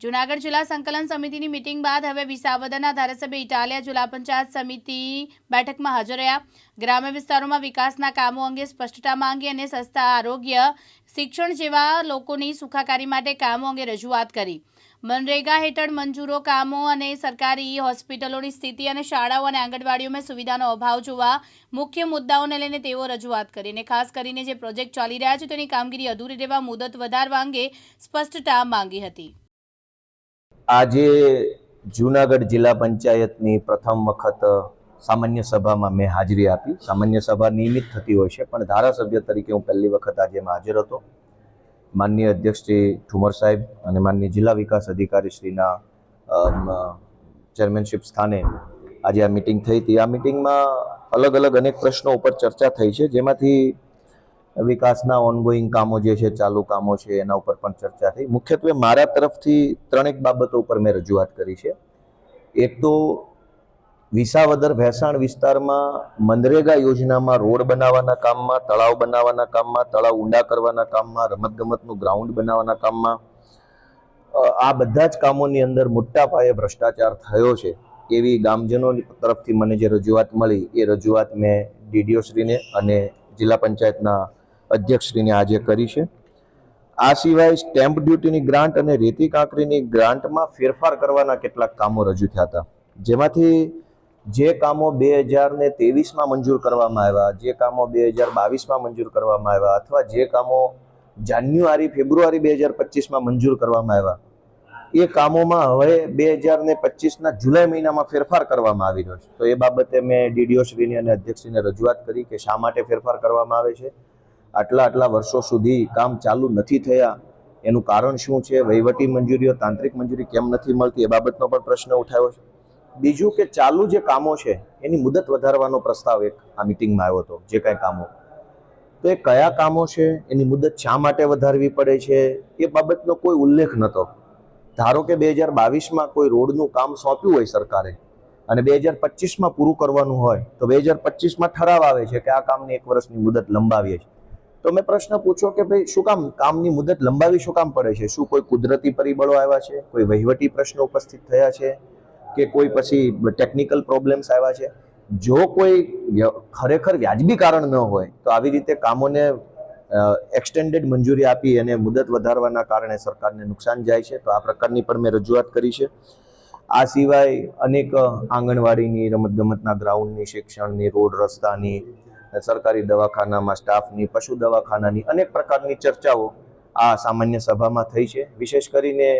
જૂનાગઢ જિલ્લા સંકલન સમિતિની મિટિંગ બાદ હવે વિસાવદરના ધારાસભ્ય ઇટાલિયા જિલ્લા પંચાયત સમિતિ બેઠકમાં હાજર રહ્યા. ગ્રામ્ય વિસ્તારોમાં વિકાસના કામો અંગે સ્પષ્ટતા માંગી અને સસ્તા આરોગ્ય, શિક્ષણ જેવા લોકોની સુખાકારી માટે કામો અંગે રજૂઆત કરી. મનરેગા હેઠળ મંજૂરો કામો અને સરકારી હોસ્પિટલોની સ્થિતિ અને શાળાઓ અને આંગણવાડીઓમાં સુવિધાનો અભાવ જોવા મુખ્ય મુદ્દાઓને લઈને તેઓ રજૂઆત કરી અને ખાસ કરીને જે પ્રોજેક્ટ ચાલી રહ્યા છે તેની કામગીરી અધૂરી રહેવા મુદત વધારવા અંગે સ્પષ્ટતા માંગી હતી. આજે જુનાગઢ જિલ્લા પંચાયતની પ્રથમ વખત સામાન્ય સભામાં મેં હાજરી આપી. સામાન્ય સભા નિયમિત થતી હોય છે, પણ ધારાસભ્ય તરીકે હું પહેલી વખત આજે હાજર હતો. માનનીય અધ્યક્ષ શ્રી ઠુમર સાહેબ અને માનનીય જિલ્લા વિકાસ અધિકારી શ્રીના ચેરમેનશીપ સ્થાને આજે આ મિટિંગ થઈ હતી. આ મિટિંગમાં અલગ અલગ અનેક પ્રશ્નો ઉપર ચર્ચા થઈ છે, જેમાંથી વિકાસના ઓનગોઈંગ કામો જે છે, ચાલુ કામો છે, એના ઉપર પણ ચર્ચા થઈ. મુખ્યત્વે મારા તરફથી ત્રણેક બાબતો ઉપર મેં રજૂઆત કરી છે. એક તો વિસાવદર ભેસાણ વિસ્તારમાં મનરેગા યોજનામાં રોડ બનાવવાના કામમાં, તળાવ બનાવવાના કામમાં, તળાવ ઊંડા કરવાના કામમાં, રમતગમતનું ગ્રાઉન્ડ બનાવવાના કામમાં આ બધા જ કામોની અંદર મોટા પાયે ભ્રષ્ટાચાર થયો છે. એવી ગામજનો તરફથી મને જે રજૂઆત મળી, એ રજૂઆત મેં ડીડીઓ શ્રીને અને જિલ્લા પંચાયતના અધ્યક્ષશ્રીને આજે કરી છે. આ સિવાય સ્ટેમ્પ ડ્યુટીની ગ્રાન્ટ અને રેતી કાંકરીની ગ્રાન્ટમાં ફેરફાર કરવાના કેટલાક કામો રજૂ થયા હતા. જેમાંથી જે કામો બે હજાર ને ત્રેવીસમાં મંજૂર કરવામાં આવ્યા, જે કામો બે હજાર બાવીસમાં મંજૂર કરવામાં આવ્યા અથવા જે કામો જાન્યુઆરી, ફેબ્રુઆરી બે હજાર પચીસમાં મંજૂર કરવામાં આવ્યા, એ કામોમાં હવે બે હજાર ને પચીસના જુલાઈ મહિનામાં ફેરફાર કરવામાં આવી રહ્યો છે. તો એ બાબતે મેં ડીડીઓ શ્રીની અને અધ્યક્ષશ્રીને રજૂઆત કરી કે શા માટે ફેરફાર કરવામાં આવે છે. આટલા આટલા વર્ષો સુધી કામ ચાલુ નથી થયા. એનું કારણ શું છે? વહીવટી મંજૂરીઓ, તાંત્રિક મંજૂરી કેમ નથી મળતી? એ બાબતનો પણ પ્રશ્ન ઉઠાવ્યો છે. બીજું કે ચાલુ જે કામો છે, એની મુદત વધારવાનો પ્રસ્તાવ એક આ મિટિંગમાં આવ્યો હતો, જે કાંઈ કામો. તો એ કયા કામો છે? એની મુદત શા માટે વધારવી પડે છે? એ બાબતનો કોઈ ઉલ્લેખ નહોતો. ધારો કે બે હજાર બાવીસમાં કોઈ રોડનું કામ સોંપ્યું હોય સરકારે, અને બે હજાર પચીસમાં પૂરું કરવાનું હોય, તો બે હજાર પચીસમાં ઠરાવ આવે છે કે આ કામને એક વર્ષની મુદત લંબાવીએ છીએ. તો મેં પ્રશ્ન પૂછ્યો કે ભાઈ શું કામ કામની મુદત લંબાવી શું કામ પડે છે? શું કોઈ કુદરતી પરિબળો આવ્યા છે? કોઈ વહીવટી પ્રશ્નો ઉપસ્થિત થયા છે? કે કોઈ પછી ટેકનિકલ પ્રોબ્લેમ્સ આવ્યા છે? જો કોઈ ખરેખર વ્યાજબી કારણ ન હોય, તો આવી રીતે કામોને એક્સટેન્ડેડ મંજૂરી આપી અને મુદત વધારવાના કારણે સરકારને નુકસાન જાય છે, તો આ પ્રકારની પણ મેં રજૂઆત કરી છે. આ સિવાય અનેક આંગણવાડીની, રમતગમતના ગ્રાઉન્ડની શિક્ષણની, રોડ રસ્તાની સરકારી દવાખાનામાં સ્ટાફની, પશુ દવાખાનાની અનેક પ્રકારની ચર્ચાઓ આ સામાન્ય સભામાં થઈ છે. વિશેષ કરીને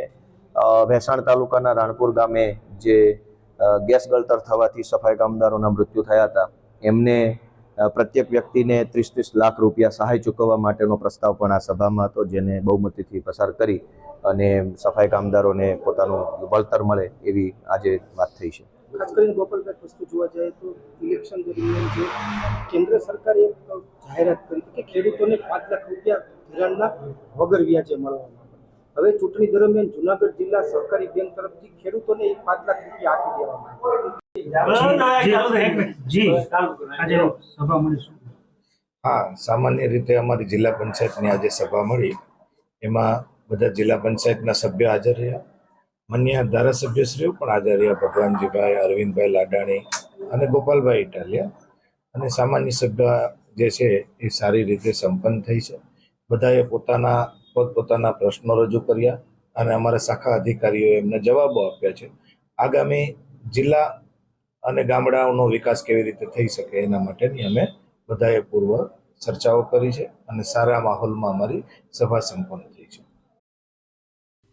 વેસાણ તાલુકાના રાણપુર ગામે જે ગેસ ગળતર થવાથી સફાઈ કામદારોના મૃત્યુ થયા હતા. એમને પ્રત્યેક વ્યક્તિને ત્રીસ ત્રીસ લાખ રૂપિયા સહાય ચૂકવવા માટેનો પ્રસ્તાવ પણ આ સભામાં હતો, જેને બહુમતીથી પસાર કરી અને સફાઈ કામદારોને પોતાનું વળતર મળે એવી આજે વાત થઈ છે. ખાસ કરીને ગોપાલભાઈ વસ્તુ જોવા જાય તો ઇલેક્શન દરમિયાન જે કેન્દ્ર સરકારે એક જાહેરાત કરી હતી કે ખેડૂતોને પાંચ લાખ રૂપિયા ધિરાણના વગર વ્યાજે મળવાના હવે ચૂંટણી દરમિયાન જુનાગઢ જિલ્લા સહકારી બેંક તરફથી ખેડૂતોને એક પાંચ લાખ રૂપિયા આપી દેવામાં હા સામાન્ય રીતે અમારી જિલ્લા પંચાયતની આજે સભા મળી. એમાં બધા જિલ્લા પંચાયતના સભ્યો હાજર રહ્યા. માન્ય ધારાસભ્યશ્રીઓ પણ હાજર ભગવાનજીભાઈ, અરવિંદભાઈ લાડાણી અને ગોપાલભાઈ ઇટાલિયા અને સામાન્ય સભ્ય જે છે એ સારી રીતે સંપન્ન થઈ છે. બધાએ પોતાના, પોતપોતાના પ્રશ્નો રજૂ કર્યા અને અમારા શાખા અધિકારીઓએ એમને જવાબો આપ્યા છે. આગામી જિલ્લા અને ગામડાઓનો વિકાસ કેવી રીતે થઈ શકે એના માટેની અમે બધાએ પૂર્વ ચર્ચાઓ કરી છે અને સારા માહોલમાં અમારી સભા સંપન્ન થઈ